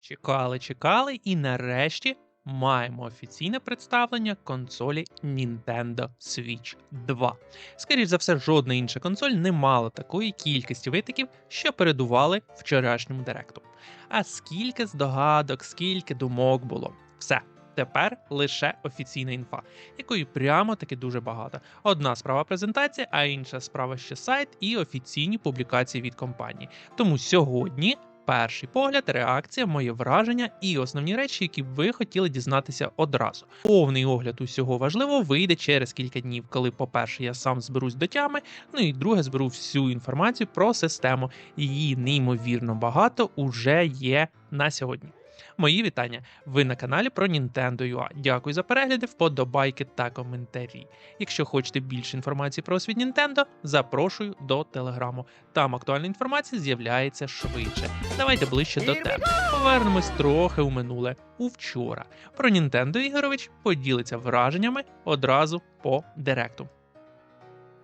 Чекали, чекали, і нарешті маємо офіційне представлення консолі Nintendo Switch 2. Скоріше за все, жодна інша консоль не мала такої кількості витоків, що передували вчорашньому директу. А скільки здогадок, скільки думок було. Все. Тепер лише офіційна інфа, якої прямо таки дуже багато. Одна справа презентація, а інша справа ще сайт і офіційні публікації від компанії. Тому сьогодні перший погляд, реакція, моє враження і основні речі, які ви хотіли дізнатися одразу. Повний огляд усього важливого вийде через кілька днів, коли, по-перше, я сам зберусь до тями, ну і друге, зберу всю інформацію про систему. Її неймовірно багато уже є на сьогодні. Мої вітання. Ви на каналі про Nintendo UA. Дякую за перегляди, вподобайки та коментарі. Якщо хочете більше інформації про світ Nintendo, запрошую до телеграму. Там актуальна інформація з'являється швидше. Давайте ближче до теми. Повернемось трохи у минуле у вчора. Про Nintendo Ігорович поділиться враженнями одразу по директу.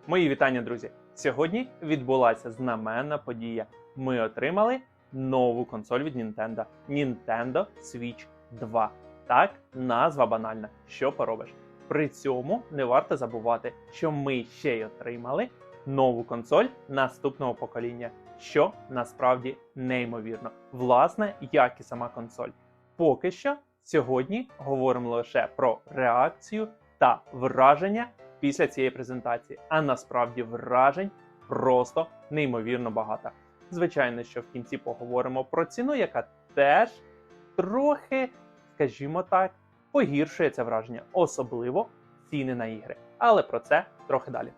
Мої вітання, друзі! Сьогодні відбулася знаменна подія. Ми отримали нову консоль від Nintendo Nintendo Switch 2. Так, назва банальна. Що поробиш? При цьому не варто забувати, що ми ще й отримали нову консоль наступного покоління, що насправді неймовірно. Власне, як і сама консоль. Поки що сьогодні говоримо лише про реакцію та враження після цієї презентації. А насправді вражень просто неймовірно багато. Звичайно, що в кінці поговоримо про ціну, яка теж трохи, скажімо так, погіршує це враження, особливо ціни на ігри. Але про це трохи далі.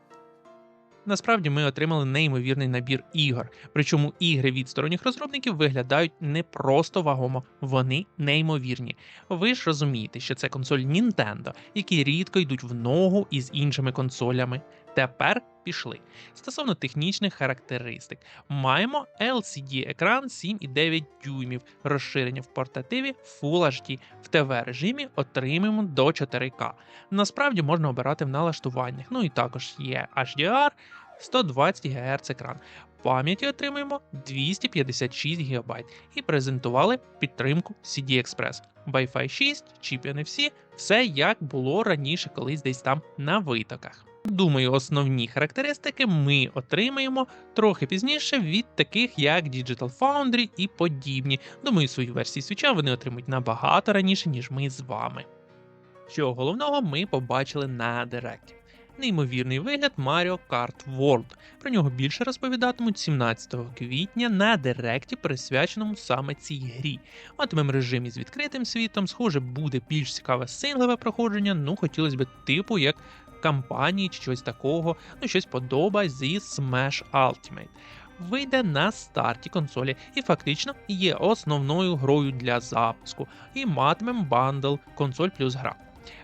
Насправді ми отримали неймовірний набір ігор. Причому ігри від сторонніх розробників виглядають не просто вагомо, вони неймовірні. Ви ж розумієте, що це консоль Nintendo, які рідко йдуть в ногу із іншими консолями. Тепер пішли. Стосовно технічних характеристик, маємо LCD-екран 7,9 дюймів, розширення в портативі Full HD. В ТВ режимі отримуємо до 4К. Насправді можна обирати в налаштуваннях. Ну і також є HDR, 120 Гц екран. Пам'яті отримуємо 256 ГБ і презентували підтримку CD Express. Wi-Fi 6, чіп NFC, все як було раніше, колись десь там на витоках. Думаю, основні характеристики ми отримаємо трохи пізніше від таких як Digital Foundry і подібні. Думаю, свою версію свіча вони отримують набагато раніше, ніж ми з вами. Що головного ми побачили на директі. Неймовірний вигляд Mario Kart World. Про нього більше розповідатимуть 17 квітня на директі, присвяченому саме цій грі. Матимемо режим із відкритим світом, схоже, буде більш цікаве синглове проходження, ну хотілося б типу як кампанії чи щось такого, ну щось подоба зі Smash Ultimate. Вийде на старті консолі і фактично є основною грою для запуску. І матимемо бандл консоль плюс гра.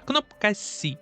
Кнопка C.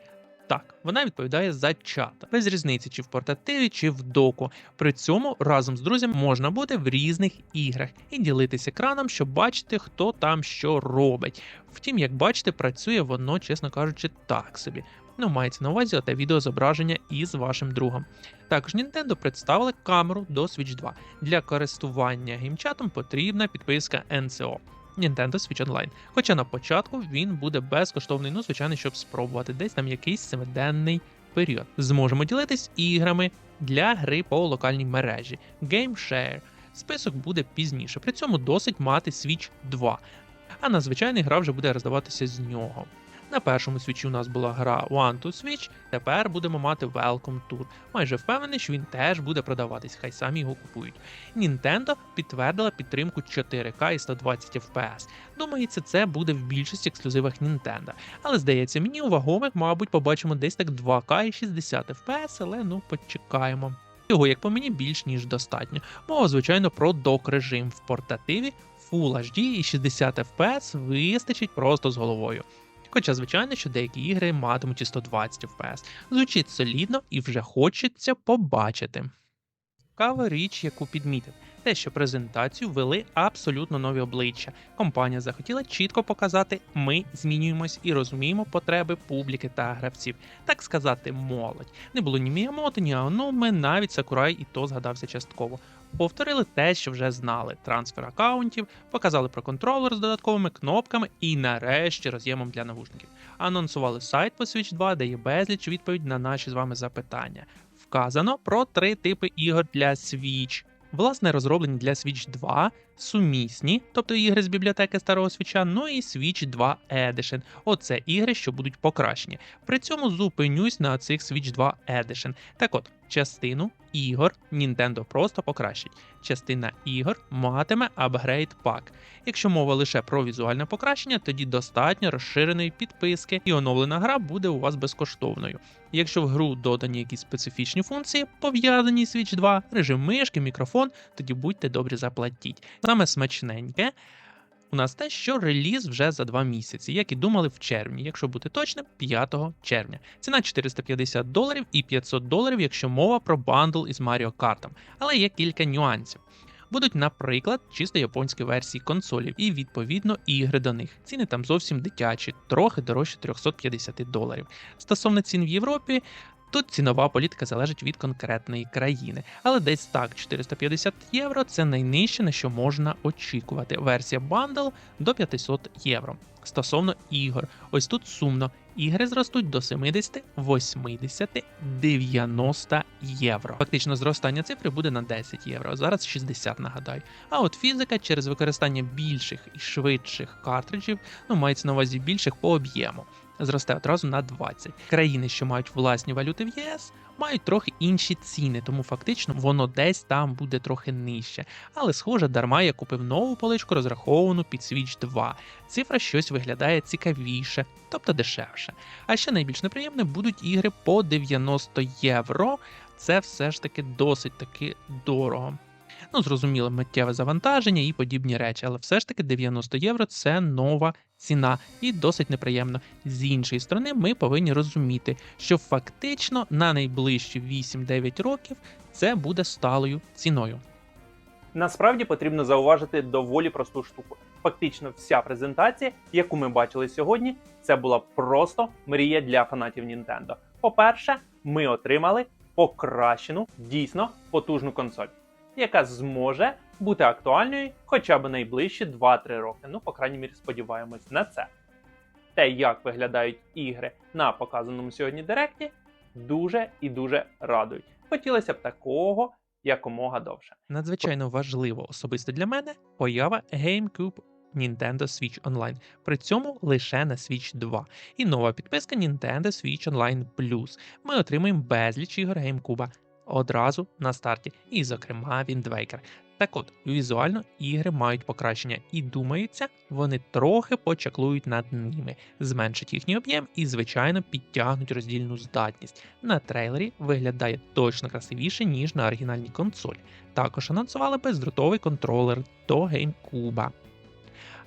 Так, вона відповідає за чат, без різниці, чи в портативі, чи в доку. При цьому разом з друзями можна бути в різних іграх і ділитися екраном, щоб бачити, хто там що робить. Втім, як бачите, працює воно, чесно кажучи, так собі. Ну, мається на увазі оте відеозображення із вашим другом. Також Nintendo представили камеру до Switch 2. Для користування геймчатом потрібна підписка NCO. Nintendo Switch Online. Хоча на початку він буде безкоштовний, ну, звичайно, щоб спробувати десь там якийсь семиденний період. Зможемо ділитись іграми для гри по локальній мережі. Game Share. Список буде пізніше. При цьому досить мати Switch 2. А на звичайний гра вже буде роздаватися з нього. На першому свічі у нас була гра One to Switch, тепер будемо мати Welcome Tour. Майже впевнений, що він теж буде продаватись, хай самі його купують. Nintendo підтвердила підтримку 4К і 120 FPS. Думається, це буде в більшості ексклюзивах Nintendo. Але здається, мені у вагомих, мабуть, побачимо десь так 2К і 60 FPS, але ну почекаємо. Його, як по мені, більш ніж достатньо. Мова, звичайно, про док режим в портативі, Full HD і 60 FPS вистачить просто з головою. Хоча, звичайно, що деякі ігри матимуть і 120 FPS. Звучить солідно і вже хочеться побачити. Цікава річ, яку підмітив, те, що презентацію вели абсолютно нові обличчя. Компанія захотіла чітко показати, ми змінюємось і розуміємо потреби публіки та гравців. Так сказати, молодь. Не було ні Міямото, ні Аонуми, навіть Сакурай і то згадався частково. Повторили те, що вже знали: трансфер аккаунтів, показали про контролер з додатковими кнопками і нарешті роз'ємом для навушників. Анонсували сайт по Switch 2, де є безліч відповідь на наші з вами запитання. Вказано про три типи ігор для Switch. Власне, розроблені для Switch 2, сумісні, тобто ігри з бібліотеки старого Switch, ну і Switch 2 Edition. Оце ігри, що будуть покращені. При цьому зупинюсь на цих Switch 2 Edition. Так от, частину ігор Nintendo просто покращить. Частина ігор матиме апгрейд пак. Якщо мова лише про візуальне покращення, тоді достатньо розширеної підписки, і оновлена гра буде у вас безкоштовною. Якщо в гру додані якісь специфічні функції, пов'язані з Switch 2, режим мишки, мікрофон, тоді будьте добрі заплатіть. Саме смачненьке. У нас те, що реліз вже за два місяці, як і думали в червні, якщо бути точним, 5 червня. Ціна 450 доларів і 500 доларів, якщо мова про бандл із Mario Kart. Але є кілька нюансів. Будуть, наприклад, чисто японські версії консолів і відповідно ігри до них. Ціни там зовсім дитячі, трохи дорожче 350 доларів. Стосовно цін в Європі. Тут цінова політика залежить від конкретної країни, але десь так 450 євро це найнижче, на що можна очікувати. Версія Bundle до 500 євро. Стосовно ігор, ось тут сумно. Ігри зростуть до 70, 80, 90 євро. Фактично зростання цифри буде на 10 євро. Зараз 60, нагадаю. А от фізика через використання більших і швидших картриджів, ну мається на увазі більших по об'єму. Зросте одразу на 20. Країни, що мають власні валюти в ЄС, мають трохи інші ціни, тому фактично воно десь там буде трохи нижче. Але, схоже, дарма я купив нову поличку, розраховану під Switch 2. Цифра щось виглядає цікавіше, тобто дешевше. А ще найбільш неприємне будуть ігри по 90 євро. Це все ж таки досить таки дорого. Ну, зрозуміло, миттєве завантаження і подібні речі, але все ж таки 90 євро це нова ціна і досить неприємно. З іншої сторони, ми повинні розуміти, що фактично на найближчі 8-9 років це буде сталою ціною. Насправді потрібно зауважити доволі просту штуку. Фактично, вся презентація, яку ми бачили сьогодні, це була просто мрія для фанатів Nintendo. По-перше, ми отримали покращену, дійсно потужну консоль, яка зможе бути актуальною хоча б найближчі 2-3 роки. Ну, по крайній мірі, сподіваємось на це. Те, як виглядають ігри на показаному сьогодні Директі, дуже і дуже радують. Хотілося б такого якомога довше. Надзвичайно важливо особисто для мене поява GameCube Nintendo Switch Online, при цьому лише на Switch 2. І нова підписка Nintendo Switch Online Plus. Ми отримуємо безліч ігор GameCube одразу на старті, і, зокрема, Waker. Так от, візуально ігри мають покращення і думається, вони трохи почаклують над ними, зменшать їхній об'єм і, звичайно, підтягнуть роздільну здатність. На трейлері виглядає точно красивіше, ніж на оригінальній консолі. Також анонсували бездротовий контролер до GameCube.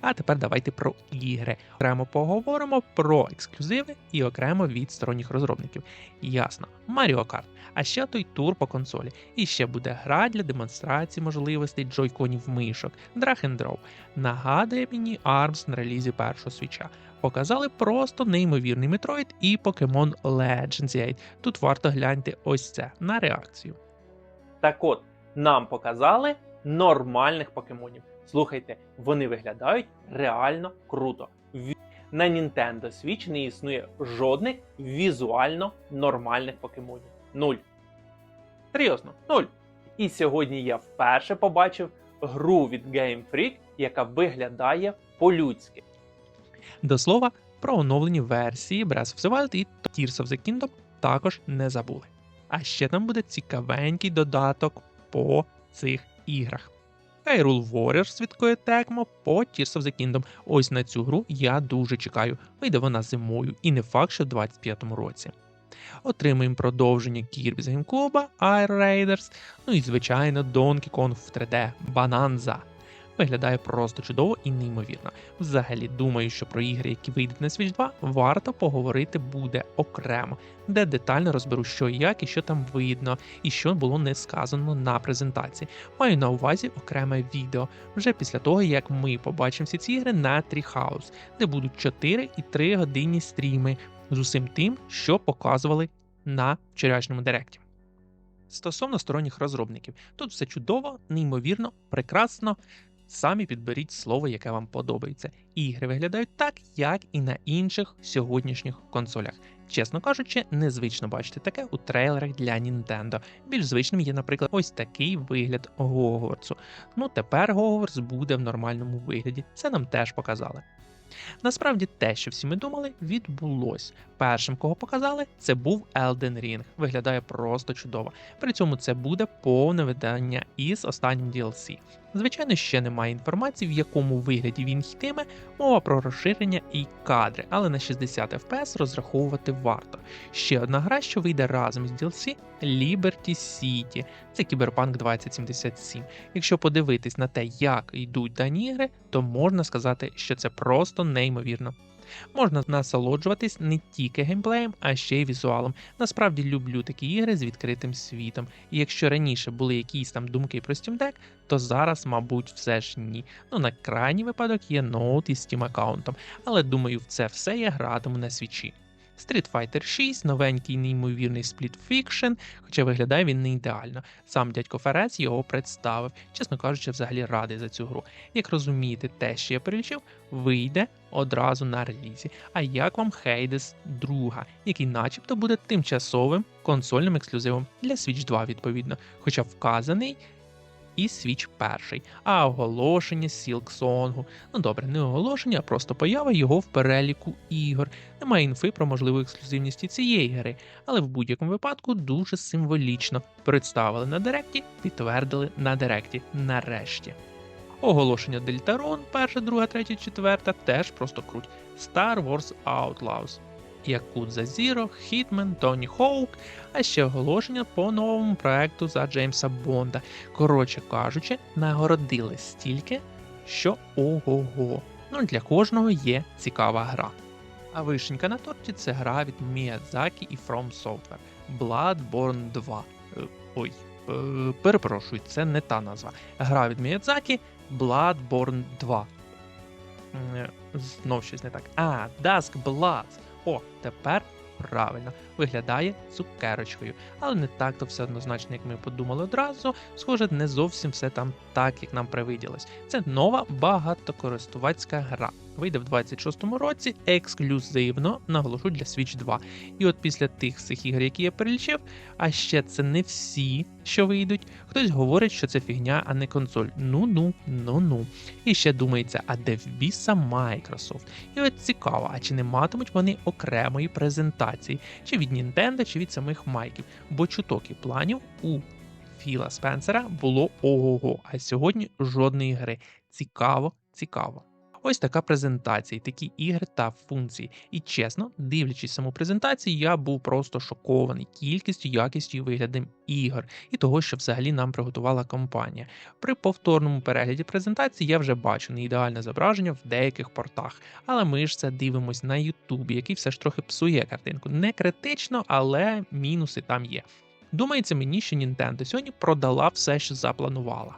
А тепер давайте про ігри. Окремо поговоримо про ексклюзиви і окремо від сторонніх розробників. Ясно, Mario Kart, а ще той тур по консолі. І ще буде гра для демонстрації можливостей джойконів мишок, Drag. Нагадує мені ARMS на релізі першого свіча. Показали просто неймовірний Metroid і Pokemon Legends 8. Тут варто гляньте ось це на реакцію. Так от, нам показали нормальних покемонів. Слухайте, вони виглядають реально круто. На Nintendo Switch не існує жодних візуально нормальних покемонів. Нуль. Серйозно, нуль. І сьогодні я вперше побачив гру від Game Freak, яка виглядає по-людськи. До слова, про оновлені версії Breath of the Wild і Tears of the Kingdom також не забули. А ще там буде цікавенький додаток по цих іграх. Hyrule Warriors свідкує Tecmo по Tears of the Kingdom. Ось на цю гру я дуже чекаю. Вийде вона зимою і не факт, що в 25-му році. Отримаємо продовження Kirby з GameCube, Air Raiders, ну і звичайно Donkey Kong в 3D Bonanza. Виглядає просто чудово і неймовірно. Взагалі, думаю, що про ігри, які вийдуть на Switch 2, варто поговорити буде окремо, де детально розберу, що і як, і що там видно, і що було не сказано на презентації. Маю на увазі окреме відео вже після того, як ми побачимо всі ці ігри на Treehouse, де будуть 4 і 3 годинні стріми з усім тим, що показували на вчорашньому директі. Стосовно сторонніх розробників, тут все чудово, неймовірно, прекрасно. Самі підберіть слово, яке вам подобається. Ігри виглядають так, як і на інших сьогоднішніх консолях. Чесно кажучи, незвично бачити таке у трейлерах для Nintendo. Більш звичним є, наприклад, ось такий вигляд Гогвартсу. Ну тепер Гогвартс буде в нормальному вигляді. Це нам теж показали. Насправді те, що всі ми думали, відбулось. Першим, кого показали, це був Elden Ring. Виглядає просто чудово. При цьому це буде повне видання із останнім DLC. Звичайно, ще немає інформації, в якому вигляді він йтиме, мова про розширення і кадри, але на 60 FPS розраховувати варто. Ще одна гра, що вийде разом з DLC Liberty City. Це Кіберпанк 2077. Якщо подивитись на те, як йдуть дані ігри, то можна сказати, що це просто неймовірно. Можна насолоджуватись не тільки геймплеєм, а ще й візуалом. Насправді люблю такі ігри з відкритим світом. І якщо раніше були якісь там думки про Steam Deck, то зараз, мабуть, все ж ні. Ну на крайній випадок є ноут із Steam аккаунтом, але думаю, в це все я гратиму на свічі. Street Fighter 6, новенький неймовірний Split Fiction, хоча виглядає він не ідеально. Сам дядько Ферець його представив, чесно кажучи, взагалі радий за цю гру. Як розумієте, те, що я перелічив, вийде одразу на релізі. А як вам Hades 2, який начебто буде тимчасовим консольним ексклюзивом для Switch 2, відповідно, хоча вказаний і Switch 1, а оголошення Silksong. Ну добре, не оголошення, а просто поява його в переліку ігор. Немає інфи про можливу ексклюзивність цієї гри, але в будь-якому випадку дуже символічно представили на Директі, підтвердили на Директі нарешті. Оголошення Дельтарон, перша, друга, третя, четверта, теж просто круть. Star Wars Outlaws, Yakuza Zero, Hitman, Tony Hawk, а ще оголошення по новому проекту за Джеймса Бонда. Коротше кажучи, нагородили стільки, що ого-го. Ну для кожного є цікава гра. А вишенька на торті це гра від Miyazaki і From Software Bloodborne 2. Е, Ой, е, перепрошую, це не та назва. Гра від Miyazaki Bloodborne 2. Е, Знов щось не так. А, Dusk Blood. О, тепер правильно виглядає цукерочкою, але не так то все однозначно, як ми подумали одразу. Схоже, не зовсім все там так, як нам привиділось. Це нова багатокористувацька гра. Вийде в 26-му році ексклюзивно, наголошу для Switch 2. І от після тих всіх ігор, які я перелічив, а ще це не всі, що вийдуть. Хтось говорить, що це фігня, а не консоль. Ну ну, ну ну. І ще думається, а де в біса Microsoft? І от цікаво, а чи не матимуть вони окремої презентації, чи від Нінтендо чи від самих майків, бо чуток і планів у Філа Спенсера було ого-го, а сьогодні жодної гри. Цікаво, цікаво. Ось така презентація, такі ігри та функції. І чесно, дивлячись саму презентацію, я був просто шокований кількістю, якістю і виглядом ігор і того, що взагалі нам приготувала компанія. При повторному перегляді презентації я вже бачу неідеальне зображення в деяких портах, але ми ж це дивимось на Ютубі, який все ж трохи псує картинку. Не критично, але мінуси там є. Думається мені, що Nintendo сьогодні продала все, що запланувала.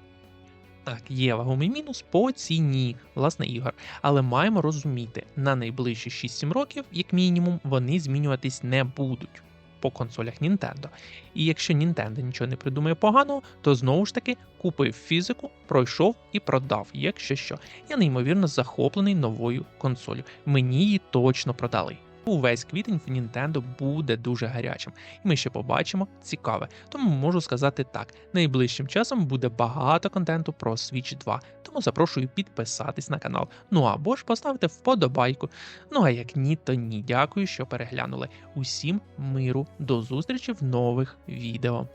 Так, є вагомий мінус по ціні власне ігор, але маємо розуміти, на найближчі 6-7 років, як мінімум, вони змінюватись не будуть по консолях Nintendo. І якщо Nintendo нічого не придумає поганого, то знову ж таки купив фізику, пройшов і продав, якщо що. Я неймовірно захоплений новою консолью. Мені її точно продали. Увесь квітень в Nintendo буде дуже гарячим, і ми ще побачимо цікаве. Тому можу сказати так: найближчим часом буде багато контенту про Switch 2. Тому запрошую підписатись на канал. Ну або ж поставити вподобайку. Ну а як ні, то ні. Дякую, що переглянули. Усім миру, до зустрічі в нових відео.